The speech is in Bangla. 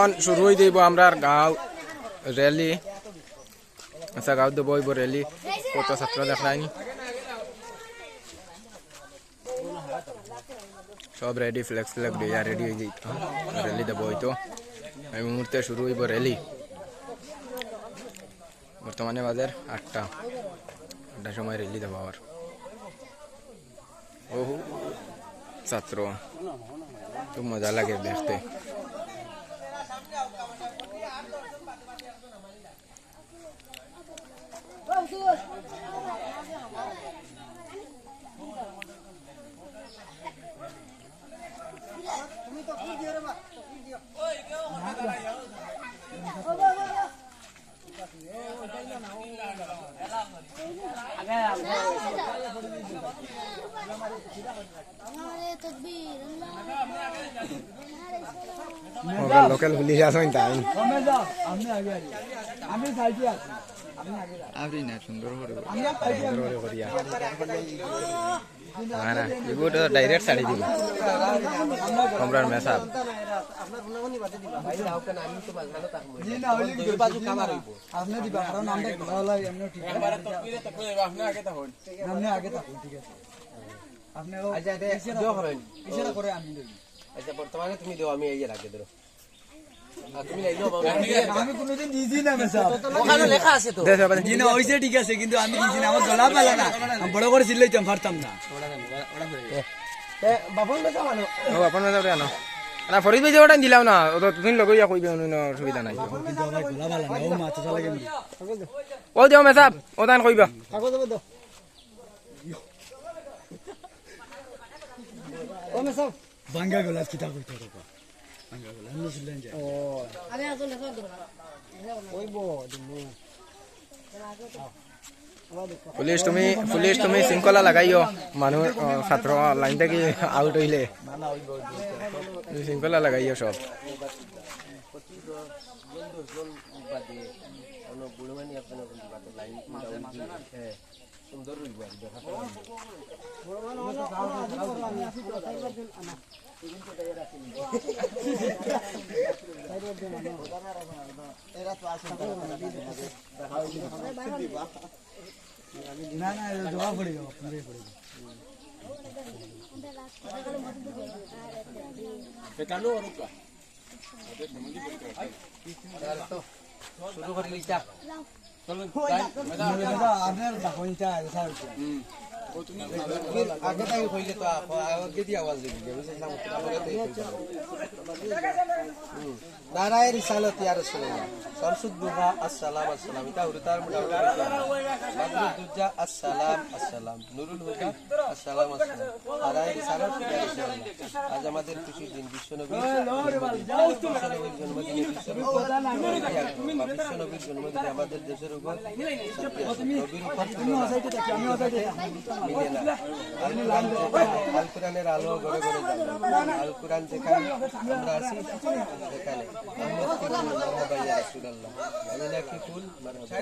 এখন শুরু হয়ে দিব আমরা গাঁও র্যালি আচ্ছা গাঁও দেবো র্যালি কত ছাত্র দেখায়নি সব রেডি ফ্লেক্স ফ্লেক্স দিয়ে রেডি হয়ে যাইত র্যালি দেবো হয়তো এই মুহূর্তে শুরু হইব র্যালি বর্তমানে বাজার আটটা আটটার সময় র্যালি দেবো আবার বহু ছাত্র খুব মজা লাগে দেখতে। Oke, lokal beli hiasan ini. Kamu aja, kami aja. Kami saja. আপনি না সুন্দর করে সুন্দর করে করিয়া না না এগুলো তো ডাইরেক্ট ছাড়ি দিব কমরার মেসাব। জি না হইলে কি বাজু কামার হইব আপনি দিবা কারণ আমরা ভালো এমনি ঠিক আছে আপনি আগে থাকুন আপনি আগে থাকুন ঠিক আছে আপনি আচ্ছা দে করেন ইশারা করে আমি দেব আচ্ছা বর্তমানে তুমি দিও আমি এই রাখে ধরো। কিন্তু আমি আমার গলা পালা না। বড় করে পারতাম না। মানো আনো না। ফরিদ দিলাম না। তো তুমি লগইয়া কইবে অন্য অসুবিধা নাই। কিন্তু আমার গলা পালা না। ও দিও মেসাব ও তান কইবা কাগজ দেব। দাও ও মেসা বাঙ্গা গলা কিতাব কইতে Oh. Ada yang পুলিশ তুমি পুলিশ তুমি শৃঙ্খলা লাগাইও মানুষ ছাত্র লাইন থেকে আউট হইলে শৃঙ্খলা লাগাইও সব সুন্দর না না জবাব পড়ে যাব পড়ে যাব শুরু করে লিখা আপনার ডাকুন চা আগে তাই হইলে তো আগে দিয়ে আওয়াজ দিবি নারায় রিসালত ইয়া রাসূলুল্লাহ শামসুদ দুহা আসসালাম আসসালাম এটা উরতার মুডা বাদরুদ্দুজা আসসালাম আসসালাম নুরুল হুদা আসসালাম আসসালাম নারায় রিসালত ইয়া রাসূলুল্লাহ আজ আমাদের খুশির দিন বিশ্বনবী বিশ্বনবীর জন্মদিনে আমাদের দেশের উপর নবীর উপর মিলে না আল কোরআন কোরআনের আলো ঘরে ঘরে যাবে আল কোরআন যেখানে আমরা আছি সেখানে আহমদ কি ফুল মারহাবা ইয়া রাসূলুল্লাহ আমি নাকি ফুল মারহাবা